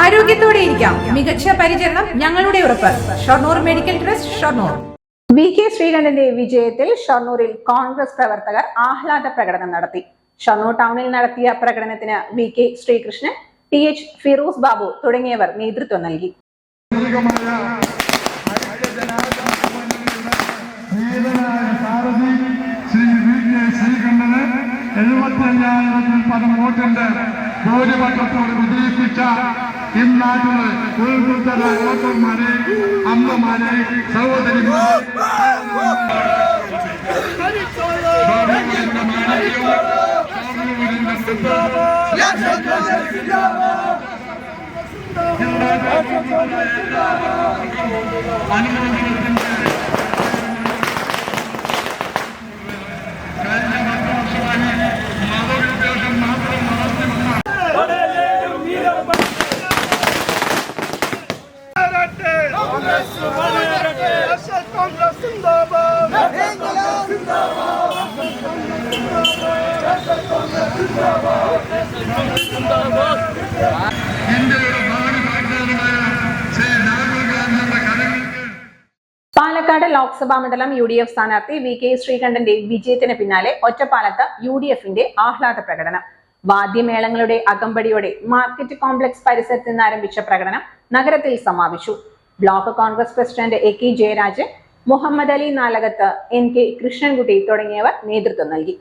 ആരോഗ്യത്തോടെ ഇരിക്കാം. മികച്ച പരിചരണം ഞങ്ങളുടെ ഉറപ്പ്. Shoranur medical trust Shoranur. V K ശ്രീകണ്ഠന്റെ വിജയത്തിൽ ഷൊർണൂരിൽ കോൺഗ്രസ് പ്രവർത്തകർ ആഹ്ലാദ പ്രകടനം നടത്തി. ഷൊർണൂർ ടൗണിൽ നടത്തിയ പ്രകടനത്തിന് V K Sreekrishnan T H Firoz Babu തുടങ്ങിയവർ നേതൃത്വം നൽകി. ധീരനായ സാരഥി ശ്രീ വി കെ ശ്രീകണ്ഠന് എഴുപത്തിയഞ്ചായിരത്തിൽ പദം വോട്ടിന്റെ ഭൂരിപക്ഷത്തോട് വിജയിപ്പിച്ച ഇന്നാട്ടിലെ ഉൾപ്പെടുത്തല വോട്ടർമാരെ അമ്മമാരെ സഹോദരിമാരെ ഇന്ത്യയുടെ പാലക്കാട് ലോക്സഭാ മണ്ഡലം യു ഡി എഫ് സ്ഥാനാർത്ഥി വി കെ ശ്രീകണ്ഠന്റെ വിജയത്തിന് പിന്നാലെ ഒറ്റപ്പാലത്ത് യു ഡി എഫിന്റെ ആഹ്ലാദ പ്രകടനം. വാദ്യമേളങ്ങളുടെ അകമ്പടിയോടെ മാർക്കറ്റ് കോംപ്ലക്സ് പരിസരത്ത് നിന്ന് ആരംഭിച്ച പ്രകടനം നഗരത്തിൽ സമാപിച്ചു. Block Congress president A K Jayarajan Muhammad Ali Nalakath N K Krishnankutty തുടങ്ങിയവർ നേതൃത്വം നൽകി.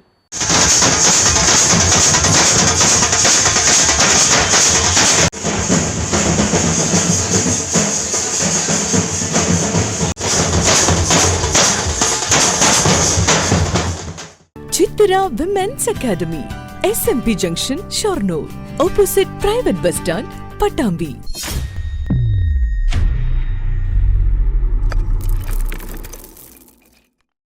Chithara women's academy S M P junction Shoranur opposite private bus stand Pattambi